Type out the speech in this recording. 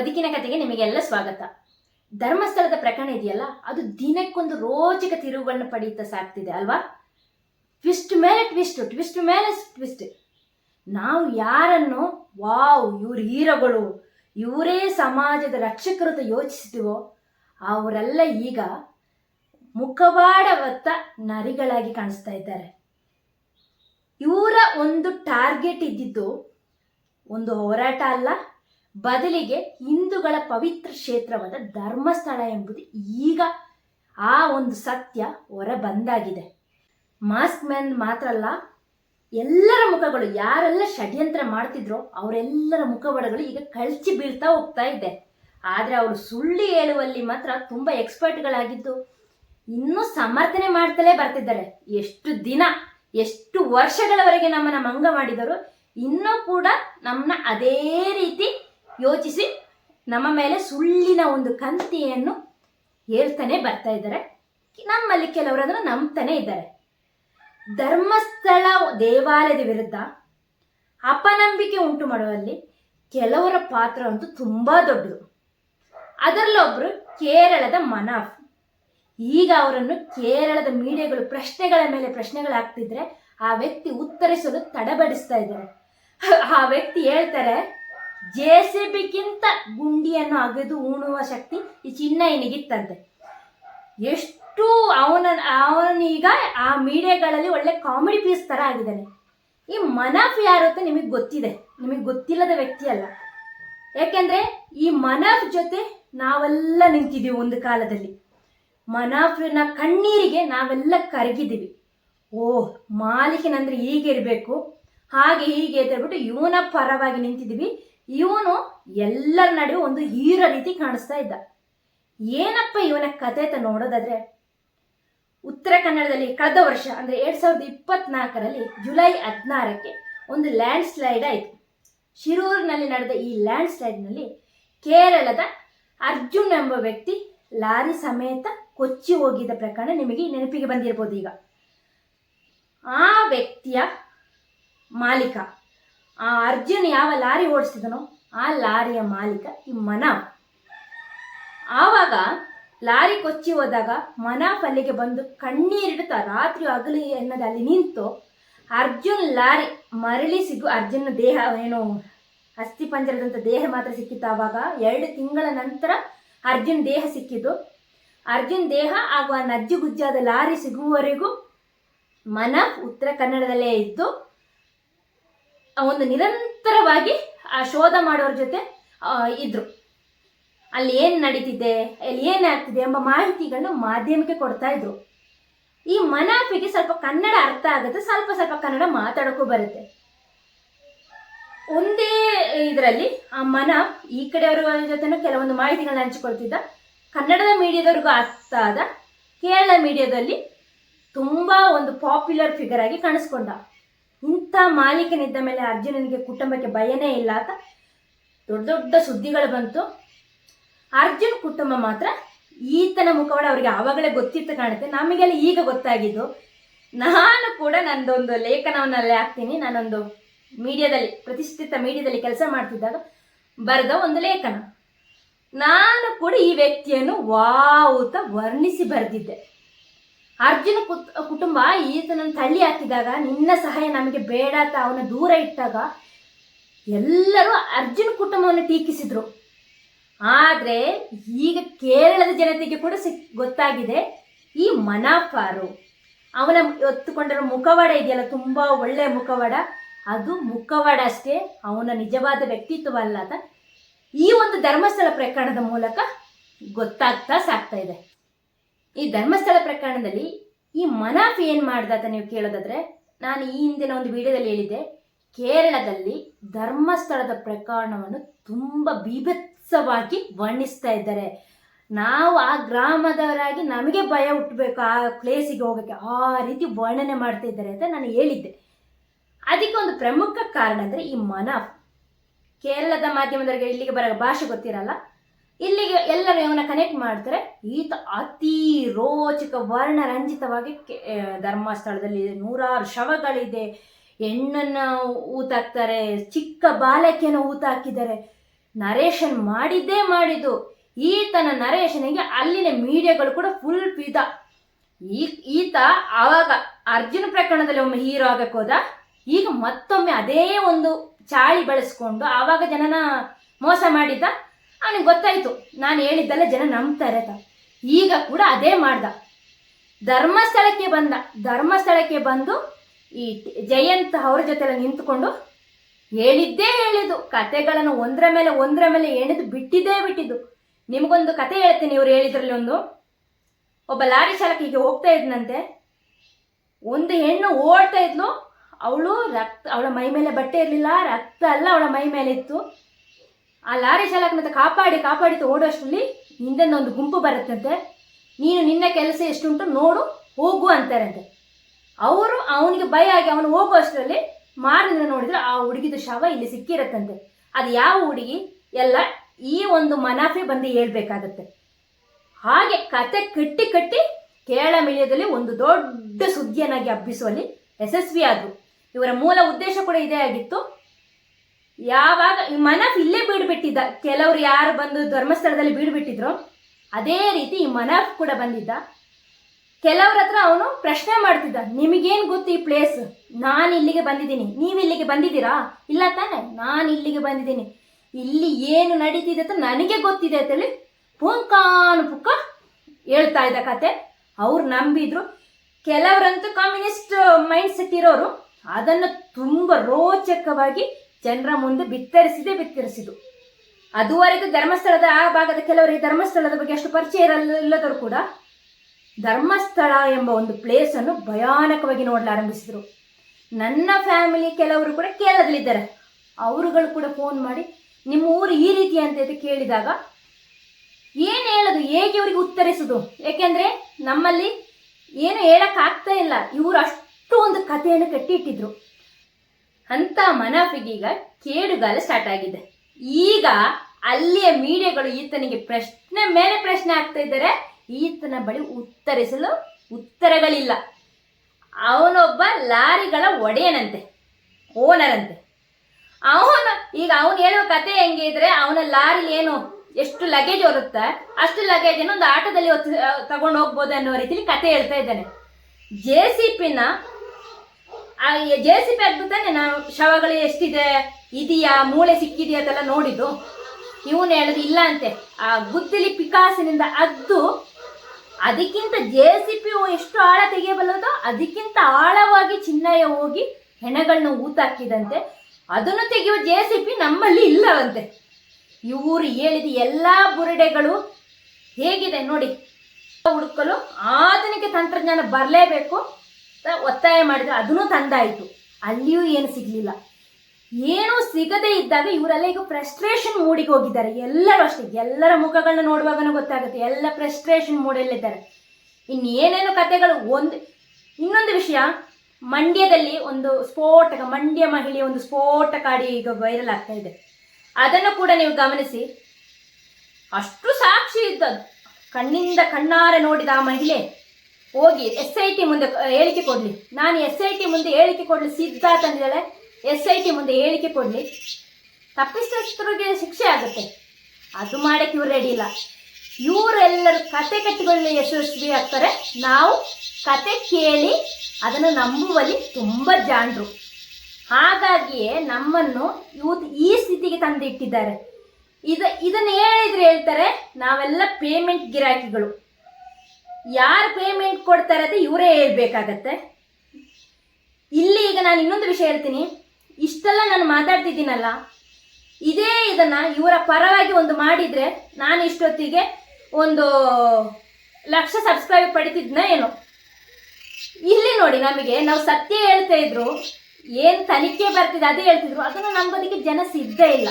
ಬದುಕಿನ ಕಥೆಗೆ ನಿಮಗೆಲ್ಲ ಸ್ವಾಗತ. ಧರ್ಮಸ್ಥಳದ ಪ್ರಕರಣ ಇದೆಯಲ್ಲ, ಅದು ದಿನಕ್ಕೊಂದು ರೋಚಕ ತಿರುವುಗಳನ್ನ ಪಡೆಯುತ್ತಾ ಸಾಕ್ತಿದೆ ಅಲ್ವಾ? ಟ್ವಿಸ್ಟ್ ಮೇಲೆ ಟ್ವಿಸ್ಟ್ ಟ್ವಿಸ್ಟ್ ಮೇಲೆ ಟ್ವಿಸ್ಟ್ ನಾವು ಯಾರನ್ನು, ವಾವ್, ಇವ್ರ ಹೀರೋಗಳು, ಇವರೇ ಸಮಾಜದ ರಕ್ಷಕರು ಅಂತ ಅವರೆಲ್ಲ ಈಗ ಮುಖವಾಡವತ್ತ ನರಿಗಳಾಗಿ ಕಾಣಿಸ್ತಾ ಇದ್ದಾರೆ. ಇವರ ಒಂದು ಟಾರ್ಗೆಟ್ ಇದ್ದಿದ್ದು ಒಂದು ಹೋರಾಟ ಅಲ್ಲ ಬದಲಿಗೆ ಹಿಂದೂಗಳ ಪವಿತ್ರ ಕ್ಷೇತ್ರವಾದ ಧರ್ಮಸ್ಥಳ ಎಂಬುದು ಈಗ ಆ ಒಂದು ಸತ್ಯ ಹೊರ ಬಂದಾಗಿದೆ. ಮಾಸ್ಕ್ ಮ್ಯಾನ್ ಮಾತ್ರ ಅಲ್ಲ, ಎಲ್ಲರ ಮುಖಗಳು ಯಾರೆಲ್ಲ ಷಡ್ಯಂತ್ರ ಮಾಡ್ತಿದ್ರೋ ಅವರೆಲ್ಲರ ಮುಖವಾಡಗಳು ಈಗ ಕಳಚಿ ಬೀಳ್ತಾ ಹೋಗ್ತಾ ಇದೆ. ಆದರೆ ಅವರು ಸುಳ್ಳು ಹೇಳುವಲ್ಲಿ ಮಾತ್ರ ತುಂಬ ಎಕ್ಸ್ಪರ್ಟ್ಗಳಾಗಿದ್ದು ಇನ್ನೂ ಸಮರ್ಥನೆ ಮಾಡ್ತಲೇ ಬರ್ತಿದ್ದಾರೆ. ಎಷ್ಟು ದಿನ, ಎಷ್ಟು ವರ್ಷಗಳವರೆಗೆ ನಮ್ಮನ್ನ ಮಂಗ ಮಾಡಿದರು ಇನ್ನೂ ಕೂಡ ನಮ್ಮನ್ನ ಅದೇ ರೀತಿ ಯೋಚಿಸಿ. ನಮ್ಮ ಮೇಲೆ ಸುಳ್ಳಿನ ಒಂದು ಕಂತಿಯನ್ನು ಹೇಳ್ತಾನೆ ಬರ್ತಾ ಇದ್ದಾರೆ. ನಮ್ಮಲ್ಲಿ ಕೆಲವರು ಅದನ್ನು ನಂಬ್ತಾನೆ ಇದ್ದಾರೆ. ಧರ್ಮಸ್ಥಳ ದೇವಾಲಯದ ವಿರುದ್ಧ ಅಪನಂಬಿಕೆ ಉಂಟು ಮಾಡುವಲ್ಲಿ ಕೆಲವರ ಪಾತ್ರ ಅಂತೂ ತುಂಬಾ ದೊಡ್ಡದು. ಅದರಲ್ಲೊಬ್ರು ಕೇರಳದ ಮನಾಫ್ ಈಗ ಅವರನ್ನು ಕೇರಳದ ಮೀಡಿಯಾಗಳು ಪ್ರಶ್ನೆಗಳ ಮೇಲೆ ಪ್ರಶ್ನೆಗಳು ಹಾಕ್ತಿದ್ರೆ ಆ ವ್ಯಕ್ತಿ ಉತ್ತರಿಸಲು ತಡಬಡಿಸ್ತಾ ಇದ್ದಾರೆ. ಆ ವ್ಯಕ್ತಿ ಹೇಳ್ತಾರೆ ಜೆ ಸಿ ಬಿಗಿಂತ ಗುಂಡಿಯನ್ನು ಅಗೆದು ಉಣುವ ಶಕ್ತಿ ಈ ಚಿನ್ನಯ್ಯನಿಗಿತ್ತಂತೆ ಎಷ್ಟು ಅವನ, ಅವನೀಗ ಆ ಮೀಡಿಯಾಗಳಲ್ಲಿ ಒಳ್ಳೆ ಕಾಮಿಡಿ ಪೀಸ್ ಥರ ಆಗಿದ್ದಾನೆ. ಈ ಮನಫ್ ಯಾರು ಅಂತ ನಿಮಗೆ ಗೊತ್ತಿದೆ. ನಿಮಗೆ ಗೊತ್ತಿಲ್ಲದ ವ್ಯಕ್ತಿ ಅಲ್ಲ. ಯಾಕೆಂದ್ರೆ ಈ ಮನಫ್ ಜೊತೆ ನಾವೆಲ್ಲ ನಿಂತಿದ್ದೀವಿ ಒಂದು ಕಾಲದಲ್ಲಿ. ಮನಫ್ನ ಕಣ್ಣೀರಿಗೆ ನಾವೆಲ್ಲ ಕರಗಿದ್ದೀವಿ. ಓ, ಮಾಲಿಕನಂದ್ರೆ ಹೀಗಿರಬೇಕು ಹಾಗೆ ಹೀಗೆ ಅಂತ ಹೇಳ್ಬಿಟ್ಟು ಇವನ ಪರವಾಗಿ ನಿಂತಿದ್ದೀವಿ. ಇವನು ಎಲ್ಲರ ನಡುವೆ ಒಂದು ಹೀರೋ ರೀತಿ ಕಾಣಿಸ್ತಾ ಇದ್ದ. ಏನಪ್ಪ ಇವನ ಕತೆ ಅಂತ ನೋಡೋದಾದ್ರೆ, ಉತ್ತರ ಕನ್ನಡದಲ್ಲಿ ಕಳೆದ ವರ್ಷ, ಅಂದರೆ ಎರಡ್ ಸಾವಿರದ ಇಪ್ಪತ್ನಾಲ್ಕರಲ್ಲಿ ಜುಲೈ ಹದಿನಾರಕ್ಕೆ ಒಂದು ಲ್ಯಾಂಡ್ ಸ್ಲೈಡ್ ಆಯಿತು. ಶಿರೂರಿನಲ್ಲಿ ನಡೆದ ಈ ಲ್ಯಾಂಡ್ ಸ್ಲೈಡ್ನಲ್ಲಿ ಕೇರಳದ ಅರ್ಜುನ್ ಎಂಬ ವ್ಯಕ್ತಿ ಲಾರಿ ಸಮೇತ ಕೊಚ್ಚಿ ಹೋಗಿದ್ದ ಪ್ರಕರಣ ನಿಮಗೆ ನೆನಪಿಗೆ ಬಂದಿರಬಹುದು ಈಗ. ಆ ವ್ಯಕ್ತಿಯ ಮಾಲೀಕ ಆ ಅರ್ಜುನ್ ಯಾವ ಲಾರಿ ಓಡಿಸ್ತಿದನೋ ಆ ಲಾರಿಯ ಮಾಲೀಕ ಈ ಮನ ಆವಾಗ ಲಾರಿ ಕೊಚ್ಚಿ ಹೋದಾಗ ಮನ ಅಲ್ಲಿಗೆ ಬಂದು ಕಣ್ಣೀರಿಡುತ್ತಾ ರಾತ್ರಿ ಅಗಲಿ ಎನ್ನದ ಅಲ್ಲಿ ನಿಂತು ಅರ್ಜುನ್ ಲಾರಿ ಮರಳಿ ಸಿಗು ಅರ್ಜುನ್ ದೇಹ ಏನು ಅಸ್ಥಿ ಪಂಜರದಂಥ ದೇಹ ಮಾತ್ರ ಸಿಕ್ಕಿತ್ತು ಆವಾಗ. ಎರಡು ತಿಂಗಳ ನಂತರ ಅರ್ಜುನ್ ದೇಹ ಸಿಕ್ಕಿದ್ದು. ಅರ್ಜುನ್ ದೇಹ ಹಾಗೂ ಆ ನಜ್ಜುಗುಜ್ಜಾದ ಲಾರಿ ಸಿಗುವವರೆಗೂ ಮನ ಉತ್ತರ ಕನ್ನಡದಲ್ಲೇ ಇದ್ದು ಒಂದು ನಿರಂತರವಾಗಿ ಆ ಶೋಧ ಮಾಡೋರ ಜೊತೆ ಇದ್ರು. ಅಲ್ಲಿ ಏನು ನಡೀತಿದೆ ಅಲ್ಲಿ ಏನಾಗ್ತಿದೆ ಎಂಬ ಮಾಹಿತಿಗಳನ್ನು ಮಾಧ್ಯಮಕ್ಕೆ ಕೊಡ್ತಾ ಇದ್ರು. ಈ ಮನಾಫಿಗೆ ಸ್ವಲ್ಪ ಕನ್ನಡ ಅರ್ಥ ಆಗುತ್ತೆ, ಸ್ವಲ್ಪ ಸ್ವಲ್ಪ ಕನ್ನಡ ಮಾತಾಡೋಕ್ಕೂ ಬರುತ್ತೆ. ಒಂದೇ ಇದರಲ್ಲಿ ಆ ಮನಾಫ್ ಈ ಕಡೆಯವರ ಜೊತೆನೂ ಕೆಲವೊಂದು ಮಾಹಿತಿಗಳನ್ನ ಹಂಚಿಕೊಳ್ತಿದ್ದ. ಕನ್ನಡದ ಮೀಡಿಯಾದವ್ರಿಗೂ ಅರ್ಥ ಆದ, ಕೇರಳ ಮೀಡಿಯಾದಲ್ಲಿ ತುಂಬ ಒಂದು ಪಾಪ್ಯುಲರ್ ಫಿಗರ್ ಆಗಿ ಕಾಣಿಸ್ಕೊಂಡ. ಇಂಥ ಮಾಲೀಕನಿದ್ದ ಮೇಲೆ ಅರ್ಜುನನಿಗೆ ಕುಟುಂಬಕ್ಕೆ ಭಯನೇ ಇಲ್ಲ ಅಂತ ದೊಡ್ಡ ದೊಡ್ಡ ಸುದ್ದಿಗಳು ಬಂತು. ಅರ್ಜುನ್ ಕುಟುಂಬ ಮಾತ್ರ ಈತನ ಮುಖವಾಡ ಅವರಿಗೆ ಆವಾಗಲೇ ಗೊತ್ತಿತ್ತು ಕಾಣುತ್ತೆ. ನಮಗೆಲ್ಲ ಈಗ ಗೊತ್ತಾಗಿದ್ದು. ನಾನು ಕೂಡ ನಂದೊಂದು ಲೇಖನವನ್ನಲ್ಲಿ ಹಾಕ್ತೀನಿ. ನಾನೊಂದು ಮೀಡಿಯಾದಲ್ಲಿ, ಪ್ರತಿಷ್ಠಿತ ಮೀಡಿಯಾದಲ್ಲಿ ಕೆಲಸ ಮಾಡ್ತಿದ್ದಾಗ ಬರೆದ ಒಂದು ಲೇಖನ. ನಾನು ಕೂಡ ಈ ವ್ಯಕ್ತಿಯನ್ನು ವಾವುತ ವರ್ಣಿಸಿ ಬರೆದಿದ್ದೆ. ಅರ್ಜುನ ಕುಟುಂಬ ಈತನನ್ನು ತಳ್ಳಿ ಹಾಕಿದಾಗ ನಿನ್ನ ಸಹಾಯ ನಮಗೆ ಬೇಡ ಅಂತ ಅವನ ದೂರ ಇಟ್ಟಾಗ ಎಲ್ಲರೂ ಅರ್ಜುನ ಕುಟುಂಬವನ್ನು ಟೀಕಿಸಿದ್ರು. ಆದರೆ ಈಗ ಕೇರಳದ ಜನತೆಗೆ ಕೂಡ ಸಿಕ್ ಗೊತ್ತಾಗಿದೆ, ಈ ಮನಾಫಾರು ಅವನ ಹೊತ್ತುಕೊಂಡಿರೋ ಮುಖವಾಡ ಇದೆಯಲ್ಲ, ತುಂಬ ಒಳ್ಳೆಯ ಮುಖವಾಡ. ಅದು ಮುಖವಾಡ ಅಷ್ಟೇ, ಅವನ ನಿಜವಾದ ವ್ಯಕ್ತಿತ್ವ ಅಲ್ಲದ ಅಂತ ಈ ಒಂದು ಧರ್ಮಸ್ಥಳ ಪ್ರಕರಣದ ಮೂಲಕ ಗೊತ್ತಾಗ್ತಾ ಸಾಕ್ತಾ ಇದೆ. ಈ ಧರ್ಮಸ್ಥಳ ಪ್ರಕರಣದಲ್ಲಿ ಈ ಮನಾಫ್ ಏನು ಮಾಡ್ದ ಅಂತ ನೀವು ಕೇಳೋದಾದ್ರೆ, ನಾನು ಈ ಹಿಂದಿನ ಒಂದು ವಿಡಿಯೋದಲ್ಲಿ ಹೇಳಿದ್ದೆ, ಕೇರಳದಲ್ಲಿ ಧರ್ಮಸ್ಥಳದ ಪ್ರಕರಣವನ್ನು ತುಂಬ ಬೀಭತ್ಸವಾಗಿ ವರ್ಣಿಸ್ತಾ ಇದ್ದಾರೆ. ನಾವು ಆ ಗ್ರಾಮದವರಾಗಿ ನಮಗೆ ಭಯ ಹುಟ್ಟಬೇಕು ಆ ಪ್ಲೇಸಿಗೆ ಹೋಗೋಕ್ಕೆ, ಆ ರೀತಿ ವರ್ಣನೆ ಮಾಡ್ತಾ ಇದ್ದಾರೆ ಅಂತ ನಾನು ಹೇಳಿದ್ದೆ. ಅದಕ್ಕೆ ಒಂದು ಪ್ರಮುಖ ಕಾರಣ ಅಂದರೆ ಈ ಮನಾಫ್. ಕೇರಳದ ಮಾಧ್ಯಮದವರಿಗೆ ಇಲ್ಲಿಗೆ ಬರೋ ಭಾಷೆ ಗೊತ್ತಿರಲ್ಲ. ಇಲ್ಲಿಗೆ ಎಲ್ಲರೂ ಇವನ ಕನೆಕ್ಟ್ ಮಾಡ್ತಾರೆ. ಈತ ಅತಿ ರೋಚಕ, ವರ್ಣರಂಜಿತವಾಗಿ ಧರ್ಮಸ್ಥಳದಲ್ಲಿ ನೂರಾರು ಶವಗಳಿದೆ. ಹೆಣ್ಣನ್ನು ಊತಾಕ್ತಾರೆ, ಚಿಕ್ಕ ಬಾಲಕಿಯನ್ನು ಊತ ಹಾಕಿದ್ದಾರೆ ನರೇಶನ್ ಮಾಡಿದ್ದೇ ಮಾಡಿದ್ದು. ಈತನ ನರೇಶನಿಗೆ ಅಲ್ಲಿನ ಮೀಡಿಯಾಗಳು ಕೂಡ ಫುಲ್ ಪಿದ ಈ, ಈತ ಆವಾಗ ಅರ್ಜುನ ಪ್ರಕರಣದಲ್ಲಿ ಒಮ್ಮೆ ಹೀರೋ ಆಗಕ್ಕೆ ಹೋದ. ಈಗ ಮತ್ತೊಮ್ಮೆ ಅದೇ ಒಂದು ಚಾಳಿ ಬಳಸ್ಕೊಂಡು ಆವಾಗ ಜನನ ಮೋಸ ಮಾಡಿದ್ದ. ಅವನಿಗೆ ಗೊತ್ತಾಯ್ತು. ನಾನು ಹೇಳಿದ್ದಲ್ಲ ಜನ ನಂಬ್ತಾರೆ ತ ಈಗ ಕೂಡ ಅದೇ ಮಾಡ್ದ. ಧರ್ಮಸ್ಥಳಕ್ಕೆ ಬಂದ. ಧರ್ಮಸ್ಥಳಕ್ಕೆ ಬಂದು ಈ ಜಯಂತ್ ಅವ್ರ ಜೊತೆ ನಿಂತ್ಕೊಂಡು ಹೇಳಿದ್ದೇ ಹೇಳಿದ್ದು. ಕತೆಗಳನ್ನು ಒಂದರ ಮೇಲೆ ಒಂದರ ಮೇಲೆ ಹೇಳಿದ್ದು ಬಿಟ್ಟಿದ್ದೇ ಬಿಟ್ಟಿದ್ದು. ನಿಮಗೊಂದು ಕತೆ ಹೇಳ್ತೀನಿ ಇವ್ರು ಹೇಳಿದ್ರಲ್ಲಿ ಒಂದು. ಒಬ್ಬ ಲಾರಿ ಚಾಲಕ ಹೀಗೆ ಹೋಗ್ತಾ ಇದ್ನಂತೆ. ಒಂದು ಹೆಣ್ಣು ಓಡ್ತಾ ಇದ್ಲು. ಅವಳು ರಕ್ತ, ಅವಳ ಮೈ ಮೇಲೆ ಬಟ್ಟೆ ಇರಲಿಲ್ಲ. ರಕ್ತ ಅಲ್ಲ ಅವಳ ಮೈ ಮೇಲೆ ಇತ್ತು ಆ ಲಾರಿ ಚಾಲಕನಂತ ಕಾಪಾಡಿ ಕಾಪಾಡಿ ಓಡೋಷ್ಟರಲ್ಲಿ ಹಿಂದೆ ಒಂದು ಗುಂಪು ಬರುತ್ತಂತೆ. ನೀನು ನಿನ್ನ ಕೆಲಸ ಎಷ್ಟುಂಟು ನೋಡು, ಹೋಗು ಅಂತಾರಂತೆ. ಅವರು ಅವನಿಗೆ ಭಯ ಆಗಿ ಅವನು ಹೋಗುವಷ್ಟರಲ್ಲಿ ಮಾರದಿನ ನೋಡಿದ್ರೆ ಆ ಹುಡುಗಿದು ಶವ ಇಲ್ಲಿ ಸಿಕ್ಕಿರತ್ತಂತೆ. ಅದು ಯಾವ ಹುಡುಗಿ? ಎಲ್ಲ ಈ ಒಂದು ಮನಾಫೆ ಬಂದು ಹೇಳ್ಬೇಕಾಗತ್ತೆ. ಹಾಗೆ ಕತೆ ಕಟ್ಟಿ ಕಟ್ಟಿ ಕೇರಳ ಒಂದು ದೊಡ್ಡ ಸುದ್ದಿಯನ್ನಾಗಿ ಹಬ್ಬಿಸುವಲ್ಲಿ ಯಶಸ್ವಿ ಆದ್ರು ಇವರ ಮೂಲ ಉದ್ದೇಶ ಕೂಡ ಇದೇ ಆಗಿತ್ತು. ಯಾವಾಗ ಮನಫ್ ಇಲ್ಲೇ ಬೀಡ್ಬಿಟ್ಟಿದ್ದ ಕೆಲವರು ಯಾರು ಬಂದು ಧರ್ಮಸ್ಥಳದಲ್ಲಿ ಬೀಡ್ಬಿಟ್ಟಿದ್ರು ಅದೇ ರೀತಿ ಈ ಮನಫ್ ಕೂಡ ಬಂದಿದ್ದ. ಕೆಲವ್ರ ಹತ್ರ ಅವನು ಪ್ರಶ್ನೆ ಮಾಡ್ತಿದ್ದ, ನಿಮಗೇನು ಗೊತ್ತು ಈ ಪ್ಲೇಸ್ ನಾನು ಇಲ್ಲಿಗೆ ಬಂದಿದ್ದೀನಿ. ನೀವು ಇಲ್ಲಿಗೆ ಬಂದಿದ್ದೀರಾ? ಇಲ್ಲ ತಾನೆ, ನಾನು ಇಲ್ಲಿಗೆ ಬಂದಿದ್ದೀನಿ. ಇಲ್ಲಿ ಏನು ನಡೀತಿದೆ ಅಂತ ನನಗೆ ಗೊತ್ತಿದೆ ಅಂತೇಳಿ ಪುಂಕಾನು ಪುಕ್ಕ ಹೇಳ್ತಾ ಇದ್ದ ಕತೆ. ಅವ್ರು ನಂಬಿದ್ರು. ಕೆಲವರಂತೂ ಕಮ್ಯುನಿಸ್ಟ್ ಮೈಂಡ್ ಸೆಟ್ ಇರೋರು. ಅದನ್ನು ತುಂಬ ರೋಚಕವಾಗಿ ಜನರ ಮುಂದೆ ಬಿತ್ತರಿಸಿದೆ, ಬಿತ್ತರಿಸಿದು. ಅದುವರೆಗೂ ಧರ್ಮಸ್ಥಳದ ಆ ಭಾಗದ ಕೆಲವರಿಗೆ ಧರ್ಮಸ್ಥಳದ ಬಗ್ಗೆ ಅಷ್ಟು ಪರಿಚಯ ಇರಲಿಲ್ಲದರೂ ಕೂಡ ಧರ್ಮಸ್ಥಳ ಎಂಬ ಒಂದು ಪ್ಲೇಸನ್ನು ಭಯಾನಕವಾಗಿ ನೋಡಲಾರಂಭಿಸಿದರು ನನ್ನ ಫ್ಯಾಮಿಲಿ ಕೆಲವರು ಕೂಡ ಕೇರಳದಲ್ಲಿದ್ದಾರೆ. ಅವರುಗಳು ಕೂಡ ಫೋನ್ ಮಾಡಿ, ನಿಮ್ಮ ಊರು ಈ ರೀತಿ ಅಂತ ಕೇಳಿದಾಗ, ಏನು ಹೇಳೋದು, ಹೇಗೆ ಇವರಿಗೆ ಉತ್ತರಿಸೋದು? ಏಕೆಂದರೆ ನಮ್ಮಲ್ಲಿ ಏನು ಹೇಳಕ್ಕಾಗ್ತಾ ಇಲ್ಲ. ಇವರು ಅಷ್ಟು ಒಂದು ಕಥೆಯನ್ನು ಕಟ್ಟಿಟ್ಟಿದ್ರು. ಅಂತ ಮನಫಿಗೀಗ ಕೇಡುಗಾಲ ಸ್ಟಾರ್ಟ್ ಆಗಿದೆ. ಈಗ ಅಲ್ಲಿಯ ಮೀಡಿಯಾಗಳು ಈತನಿಗೆ ಪ್ರಶ್ನೆ ಮೇಲೆ ಪ್ರಶ್ನೆ ಆಗ್ತಾ ಇದ್ದಾರೆ. ಈತನ ಬಳಿ ಉತ್ತರಿಸಲು ಉತ್ತರಗಳಿಲ್ಲ. ಅವನೊಬ್ಬ ಲಾರಿಗಳ ಒಡೆಯನಂತೆ ಓನರ್ ಅಂತೆ ಅವನು, ಈಗ ಅವನು ಹೇಳುವ ಕತೆ ಹೆಂಗೆ ಇದ್ರೆ ಅವನ ಲಾರಿಲಿ ಏನು ಎಷ್ಟು ಲಗೇಜ್ ಹೊರುತ್ತೆ, ಅಷ್ಟು ಲಗೇಜ್ ಒಂದು ಆಟೋದಲ್ಲಿ ತಗೊಂಡು ಹೋಗ್ಬೋದು ಅನ್ನೋ ರೀತಿಲಿ ಕತೆ ಹೇಳ್ತಾ ಇದ್ದಾನೆ. ಜೆ ಸಿ ಪಿನ ಜೆ ಸಿ ಪಿ ಆಗ್ತಾನೆ ನಾವು ಶವಗಳು ಎಷ್ಟಿದೆ, ಇದೆಯಾ, ಮೂಳೆ ಸಿಕ್ಕಿದೆಯಾ ಅದೆಲ್ಲ ನೋಡಿದ್ದು. ಇವನು ಹೇಳೋದು ಇಲ್ಲ ಅಂತೆ. ಆ ಗುದ್ದಲಿ ಪಿಕಾಸಿನಿಂದ ಅದ್ದು ಅದಕ್ಕಿಂತ ಜೆ ಸಿ ಪಿ ಎಷ್ಟು ಆಳ ತೆಗೆಯಬಲ್ಲದೋ ಅದಕ್ಕಿಂತ ಆಳವಾಗಿ ಚಿನ್ನಯ್ಯ ಹೋಗಿ ಹೆಣಗಳನ್ನ ಊತಾಕಿದಂತೆ ಅದನ್ನು ತೆಗೆಯುವ ಜೆ ಸಿ ಪಿ ನಮ್ಮಲ್ಲಿ ಇಲ್ಲವಂತೆ ಇವರು ಹೇಳಿದ ಎಲ್ಲ ಬುರುಡೆಗಳು ಹೇಗಿದೆ ನೋಡಿ. ಹುಡುಕಲು ಆಧುನಿಕ ತಂತ್ರಜ್ಞಾನ ಬರಲೇಬೇಕು. ಒತ್ತಾಯ ಮಾಡಿದ್ರೆ, ಅದನ್ನು ತಂದಾಯಿತು. ಅಲ್ಲಿಯೂ ಏನು ಸಿಗಲಿಲ್ಲ. ಏನೂ ಸಿಗದೇ ಇದ್ದಾಗ ಇವರೆಲ್ಲ ಈಗ ಫ್ರಸ್ಟ್ರೇಷನ್ ಮೂಡಿಗೆ ಹೋಗಿದ್ದಾರೆ. ಎಲ್ಲರೂ ಅಷ್ಟೇ, ಎಲ್ಲರ ಮುಖಗಳನ್ನ ನೋಡುವಾಗನೂ ಗೊತ್ತಾಗುತ್ತೆ. ಎಲ್ಲ ಫ್ರಸ್ಟ್ರೇಷನ್ ಮೂಡಲ್ಲಿದ್ದಾರೆ ಇನ್ನೇನೇನು ಕತೆಗಳು ಒಂದು, ಇನ್ನೊಂದು ವಿಷಯ, ಮಂಡ್ಯದಲ್ಲಿ ಒಂದು ಸ್ಫೋಟಕ, ಮಂಡ್ಯ ಮಹಿಳೆಯ ಒಂದು ಸ್ಫೋಟಕ ಆಡಿ ಈಗ ವೈರಲ್ ಆಗ್ತಾ ಇದೆ. ಅದನ್ನು ಕೂಡ ನೀವು ಗಮನಿಸಿ. ಅಷ್ಟು ಸಾಕ್ಷಿ ಇದ್ದದ್ದು. ಕಣ್ಣಿಂದ ಕಣ್ಣಾರೆ ನೋಡಿದ ಆ ಮಹಿಳೆ ಹೋಗಿ ಎಸ್ ಐ ಟಿ ಮುಂದೆ ಹೇಳಿಕೆ ಕೊಡಲಿ. ನಾನು ಎಸ್ ಐ ಟಿ ಮುಂದೆ ಹೇಳಿಕೆ ಕೊಡಲಿ ಸಿದ್ಧ ತಂದಿದ್ದಾಳೆ ಎಸ್ ಐ ಟಿ ಮುಂದೆ ಹೇಳಿಕೆ ಕೊಡಲಿ. ತಪ್ಪಿತಸ್ಥರಿಗೆ ಶಿಕ್ಷೆ ಆಗುತ್ತೆ. ಅದು ಮಾಡಕ್ಕೆ ಇವ್ರು ರೆಡಿ ಇಲ್ಲ. ಇವರೆಲ್ಲರೂ ಕತೆ ಕಟ್ಟಿಕೊಳ್ಳಿ ಯಶಸ್ವಿ ಆಗ್ತಾರೆ. ನಾವು ಕತೆ ಕೇಳಿ ಅದನ್ನು ನಂಬುವಲ್ಲಿ ತುಂಬ ಜಾಣರು. ಹಾಗಾಗಿಯೇ ನಮ್ಮನ್ನು ಇವತ್ತು ಈ ಸ್ಥಿತಿಗೆ ತಂದಿಟ್ಟಿದ್ದಾರೆ. ಇದ, ಇದನ್ನು ಹೇಳಿದ್ರೆ ಹೇಳ್ತಾರೆ, ನಾವೆಲ್ಲ ಪೇಮೆಂಟ್ ಗಿರಾಕಿಗಳು. ಯಾರು ಪೇಮೆಂಟ್ ಕೊಡ್ತಾರೆ ಅಂತ ಇವರೇ ಹೇಳ್ಬೇಕಾಗತ್ತೆ. ಇಲ್ಲಿ ಈಗ ನಾನು ಇನ್ನೊಂದು ವಿಷಯ ಹೇಳ್ತೀನಿ. ಇಷ್ಟೆಲ್ಲ ನಾನು ಮಾತಾಡ್ತಿದ್ದೀನಲ್ಲ, ಇದೇ ಇದನ್ನ ಇವರ ಪರವಾಗಿ ಒಂದು ಮಾಡಿದ್ರೆ ನಾನು ಇಷ್ಟೊತ್ತಿಗೆ ಒಂದು ಲಕ್ಷ ಸಬ್ಸ್ಕ್ರೈಬ್ ಪಡಿತಿದ್ನ ಏನೋ. ಇಲ್ಲಿ ನೋಡಿ ನಮಗೆ ನಾವು ಸತ್ಯ ಹೇಳ್ತಾ ಇದ್ರು, ಏನು ತನಿಖೆ ಬರ್ತಿದೆ ಅದೇ ಹೇಳ್ತಿದ್ರು, ಅದನ್ನು ನಂಬೋದಕ್ಕೆ ಜನ ಸಿದ್ಧ ಇಲ್ಲ.